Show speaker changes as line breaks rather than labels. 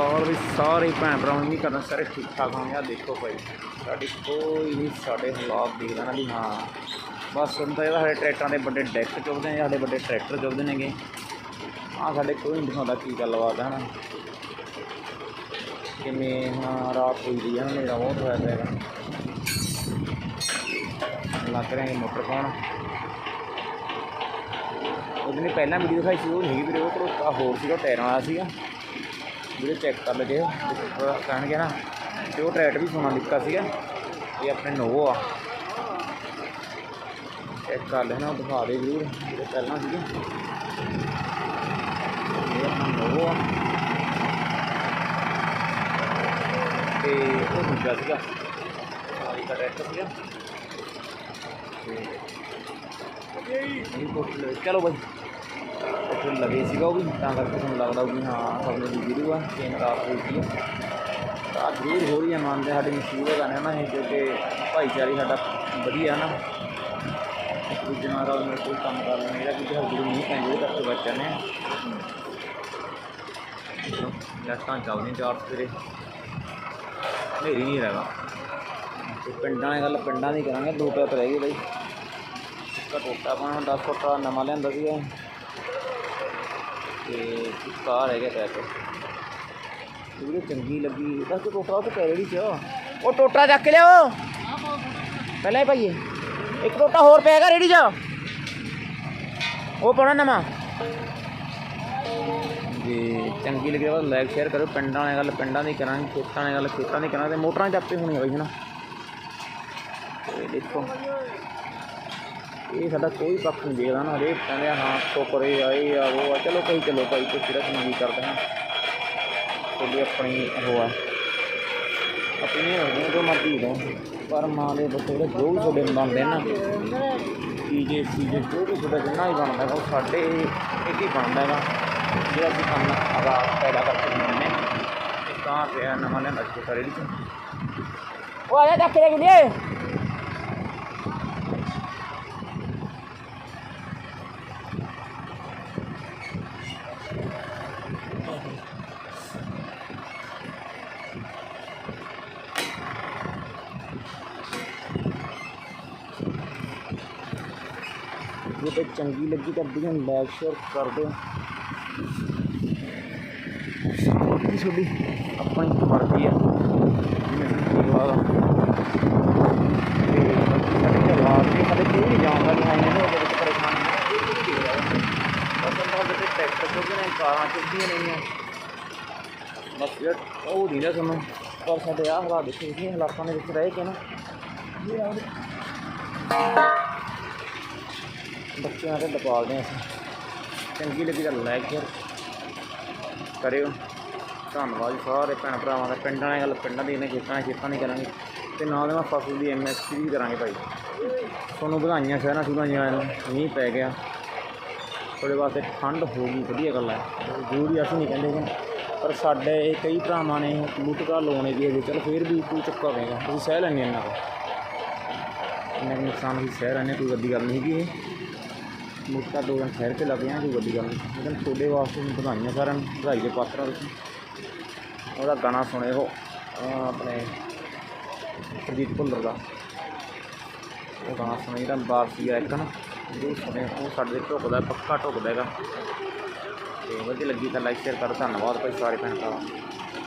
ਅਕਾਲ ਵੀ ਸਾਰੇ ਭੈਣ ਭਰਾਵਾਂ ਨੂੰ ਕਰਨਾ, ਸਾਰੇ ਠੀਕ ਠਾਕ ਹੋਣਗੇ। ਆ ਦੇਖੋ ਭਾਈ, ਸਾਡੀ ਕੋਈ ਨਹੀਂ ਸਾਡੇ ਹਾਲਾਤ ਦੇਖਦਾ ਨਾ ਵੀ ਹਾਂ, ਬਸ ਹੁਣ ਤਾਂ ਇਹਦਾ ਸਾਡੇ ਟਰੈਕਟਰਾਂ ਦੇ ਵੱਡੇ ਡੈਕ ਚੁੱਕਦੇ ਨੇ, ਸਾਡੇ ਵੱਡੇ ਟਰੈਕਟਰ ਚੁੱਕਦੇ ਨੇਗੇ। ਆ ਸਾਡੇ ਕੋਈ ਨਹੀਂ ਦਿਖਾਉਂਦਾ ਕੀ ਗੱਲਬਾਤ ਹੈ ਨਾ ਕਿਵੇਂ ਹਾਂ ਰਾਤ ਹੋਈ ਹੈ ਨਾ ਮੇਰਾ ਬਹੁਤ ਹੋਇਆ ਹੈਗਾ। ਲੱਗ ਰਿਹਾ ਹੈ ਮੋਟਰ ਪਾਉਣ। ਉਹਦੇ ਨੇ ਪਹਿਲਾਂ ਵੀਡੀਓ ਦਿਖਾਈ ਸੀ, ਉਹ ਨਹੀਂ ਵੀਰੇ, ਉਹ ਤੋਂ ਹੋਰ ਸੀਗਾ, ਟਾਇਰਾਂ ਵਾਲਾ ਸੀਗਾ। ਵੀਰੇ ਚੈੱਕ ਕਰ ਲਗੇ ਕਹਿਣਗੇ ਨਾ ਤੇ ਉਹ ਟਰੈਕਟ ਵੀ ਸੋਨਾ ਲਿਖਾ ਸੀਗਾ। ਇਹ ਆਪਣੇ ਨੋਵੋ ਆ। ਚੈੱਕ ਕਰ ਲੈਣਾ ਦਿਖਾ ਦੇ ਜ਼ਰੂਰ, ਜਿਹੜੇ ਪਹਿਲਾਂ ਸੀਗੇ। ਇਹ ਆਪਣਾ ਨੋਵੋ ਆ। ਤੇ ਉਹ ਦੂਜਾ ਸੀਗਾ। ਸਾਰੀ ਦਾ ਟਰੈਕਟਰ ਸੀਗਾ। ਤੇ ਇਹ ਕੋਲ ਚਲੋ ਬਾਈ। ਉੱਥੇ ਲੱਗੇ ਸੀਗਾ ਉਹ ਵੀ, ਤਾਂ ਕਰਕੇ ਤੁਹਾਨੂੰ ਲੱਗਦਾ ਵੀ ਹਾਂ, ਸਭ ਦੀ ਵੀਡੀਓ ਆ ਚੇਨ ਰਾਤ ਹੋਈ ਸੀ ਤਾਂ ਜ਼ਰੂਰ ਹੋ ਰਹੀ ਹੈ, ਮੰਨਦੇ ਸਾਡੀ ਮਸ਼ਹੂਰ ਗਾਣੇ ਨਾ ਇਹ ਕਿਉਂਕਿ ਭਾਈਚਾਰੀ ਸਾਡਾ ਵਧੀਆ ਨਾ। ਇੱਕ ਦੂਜੇ ਨਾਲ ਰਲ ਮਿਲ ਕੇ ਕੰਮ ਕਰ ਲੈਣਾ ਇਹਦਾ ਕੋਈ ਹਲਦੀ ਨਹੀਂ ਪੈਂਦੀ ਉਹਦੇ ਕਰਕੇ ਬਚ ਜਾਂਦੇ ਆ। ਚੱਲਦੀਆਂ ਚਾਰ ਸਵੇਰੇ। ਹਨੇਰੀ ਨਹੀਂ ਹੈਗਾ। ਤੇ ਪਿੰਡਾਂ ਵਾਲੀ ਗੱਲ ਪਿੰਡਾਂ ਦੀ ਕਰਾਂਗੇ, ਦੋ ਪੈਪ ਰਹਿ ਗਏ ਬਾਈ। ਇੱਕ ਟੋਟਾ ਪਾਣਾ 10 ਫੁੱਟ ਨਵਾਂ ਲਿਆਂਦਾ ਸੀਗਾ। ਤੇ ਇੱਕ ਆ ਰਹਿ ਗਿਆ ਪੈਪ ਵੀਡੀਓ ਚੰਗੀ ਲੱਗੀ। ਬਸ ਟੋਟਾ ਉਹ ਪੈ ਰੇੜੀ ਚ ਉਹ ਟੋਟਾ ਚੱਕ ਲਿਆਓ। ਪਹਿਲਾਂ ਹੀ ਭਾਈਏ ਇੱਕ ਟੋਟਾ ਹੋਰ ਪਿਆ ਹੈਗਾ ਰੇੜੀ ਚ। ਉਹ ਪਾਉਣਾ ਨਵਾਂ। ਜੀ ਚੰਗੀ ਲੱਗੀ ਤਾਂ ਲਾਈਕ ਸ਼ੇਅਰ ਕਰੋ ਪਿੰਡਾਂ ਵਾਲੇ ਗੱਲ, ਪਿੰਡਾਂ ਦੀ ਕਰਾਂਗੇ, ਖੇਤਾਂ ਵਾਲੀ ਗੱਲ, ਖੇਤਾਂ ਦੀ ਕਰਾਂਗੇ। ਤੇ ਮੋਟਰਾਂ 'ਚ ਆਪੇ ਹੋਣੀ ਹੋਈ ਦੇਖੋ। ਇਹ ਸਾਡਾ ਕੋਈ ਪੱਖ ਨਹੀਂ ਦੇਖਦਾ ਨਾ, ਹਰੇਕ ਕਹਿੰਦੇ ਆ, ਹਾਂ ਟੋਕਰੇ ਆਏ ਆ ਉਹ ਆ, ਚਲੋ ਕਹੀ ਚਲੋ ਭਾਈ, ਕੋਈ ਸਿਰਫ ਨਹੀਂ ਕਰਦੇ ਹਾਂ। ਤੁਹਾਡੀ ਆਪਣੀ ਉਹ ਆ, ਆਪਣੀ ਹੋਣੀ ਜੋ ਮਰਜ਼ੀ ਦੋ ਪਰ ਮਾਂ ਦੇ ਬਥੇਰੇ ਜੋ ਵੀ ਤੁਹਾਡੇ ਬਣਦੇ ਨਾ ਪੀਜੇ ਚੀਜੇ ਜੋ ਵੀ ਤੁਹਾਡਾ ਜਿੰਨਾ ਵੀ ਬਣਦਾ ਹੈਗਾ ਉਹ ਸਾਡੇ ਇੱਕ ਹੀ ਬਣਦਾ ਹੈਗਾ ਜਿਹੜਾ ਅਸੀਂ ਕੰਮ ਆਗਾ ਪੈਦਾ ਕਰਕੇ ਦਿੰਦੇ ਨੇ ਤੇ ਤਾਂ ਪਿਆ ਨਵਾਂ ਲੈਂਦਾ ਸੀ ਸਾਰੇ ਦੀ। ਉਹ ਆ ਜਾ, ਚੱਕ ਲੈ ਵੀਡੀਓ ਨੂੰ ਲਾਈਕ ਸ਼ੇਅਰ ਕਰ ਦਿਓ ਬਾਕੀ ਤੁਹਾਡੀ ਆਪਣੀ ਮਰਜ਼ੀ ਆ ਜਿਵੇਂ ਠੀਕ ਲੱਗਦਾ ਤੇ ਬਾਕੀ ਸਾਡੇ ਹਾਲਾਤ ਵੀ ਸਾਡੇ ਕੋਈ ਨਹੀਂ ਜਾਣਦਾ ਵੀ ਹਾਂ ਇਹਨੇ ਉਹਦੇ ਵਿੱਚ ਪਰੇਸ਼ਾਨੀ ਹੈ ਇਹ ਕੁਝ ਨਹੀਂ ਰਿਹਾ ਬਸ ਅੰਦਰ ਦੇ ਟਰੈਕਟਰ ਚੁੱਕਦੇ ਨੇ ਕਾਰਾਂ ਚੁੱਕਦੀਆਂ ਨੇਗੀਆਂ ਬਸ ਯਾਰ ਉਹ ਨਹੀਂ ਨਾ ਤੁਹਾਨੂੰ ਪਰ ਸਾਡੇ ਆਹ ਹਾਲਾਤ ਦੇਖੋ ਇਹ ਹਾਲਾਤਾਂ ਦੇ ਵਿੱਚ ਰਹਿ ਕੇ ਨਾ ਇਹ ਆਹ ਬੱਚਿਆਂ ਦੇ ਪਾਲਦੇ ਹਾਂ ਅਸੀਂ। ਚੰਗੀ ਲੱਗੀ ਤਾਂ ਲਾਈਕ ਸ਼ੇਅਰ ਕਰਿਓ। ਧੰਨਵਾਦ ਜੀ ਸਾਰੇ ਭੈਣ ਭਰਾਵਾਂ ਦਾ। ਪਿੰਡਾਂ ਵਾਲੀ ਗੱਲ ਪਿੰਡਾਂ ਦੀ ਨੇ ਖੇਤਾਂ ਵਾਲੀ ਖੇਤਾਂ ਦੀ ਕਰਾਂਗੇ। ਤੇ ਨਾਲ ਦੇ ਨਾਲ ਫਸਲ ਦੀ ਐਮਐਸਪੀ ਵੀ ਕਰਾਂਗੇ ਭਾਈ। ਤੁਹਾਨੂੰ ਵਧਾਈਆਂ, ਸ਼ਹਿਰਾਂ ਸ਼ੁਰਾਂ ਆਇਆਂ ਨੂੰ। ਮੀਂਹ ਪੈ ਗਿਆ। ਤੁਹਾਡੇ ਵਾਸਤੇ ਠੰਡ ਹੋ ਗਈ, ਵਧੀਆ ਗੱਲ ਹੈ। ਜ਼ਰੂਰੀ ਅਸੀਂ ਨਹੀਂ ਕਹਿੰਦੇ ਪਰ ਸਾਡੇ ਕਈ ਭਰਾਵਾਂ ਨੇ ਮੁੱਟਕਾ ਲਾਉਣੇ ਦੀ ਅਜੇ ਚਲ ਫਿਰ ਵੀ ਕੋਈ ਚੱਕਾ ਪਏਗਾ ਤੁਸੀਂ ਸਹਿ ਲੈਣੇ ਇਹਨਾਂ ਦਾ ਇੰਨਾ ਕੁ ਨੁਕਸਾਨ ਵੀ ਸਹਿ ਰਹੇ ਨੇ ਕੋਈ ਵੱਡੀ ਗੱਲ ਨਹੀਂ ਹੈਗੀ ਇਹ। ਮੁੱਕਾ ਦੋ ਦਿਨ ਠਹਿਰ ਕੇ ਲੱਗ ਜਾਣਾ ਕੋਈ ਵੱਡੀ ਗੱਲ ਨਹੀਂ। ਲੇਕਿਨ ਤੁਹਾਡੇ ਵਾਸਤੇ ਵੀ ਵਧਾਈਆਂ ਸਾਰਿਆਂ ਨੂੰ, ਵਧਾਈ ਦੇ ਪਾਤਰ ਤੁਸੀਂ ਉਹਦਾ ਗਾਣਾ ਸੁਣੇ ਉਹ ਆਪਣੇ ਪ੍ਰਦੀਪ ਭੁੱਲਰ ਦਾ। ਉਹ ਗਾਣਾ ਸੁਣਿਆ ਜਿਹੜਾ ਬਾਰਸੀ ਆ ਇੱਕ ਨਾ। ਜੋ ਸੁਣਿਆ ਉਹ ਸਾਡੇ ਤੇ ਢੁਕਦਾ, ਪੱਕਾ ਢੁਕਦਾ ਹੈਗਾ। ਤੇ ਵਧੀਆ ਲੱਗੀ ਤਾਂ ਲਾਈਕ ਸ਼ੇਅਰ ਕਰੋ, ਧੰਨਵਾਦ ਭਾਈ ਸਾਰੇ ਭੈਣ ਭਰਾਵਾਂ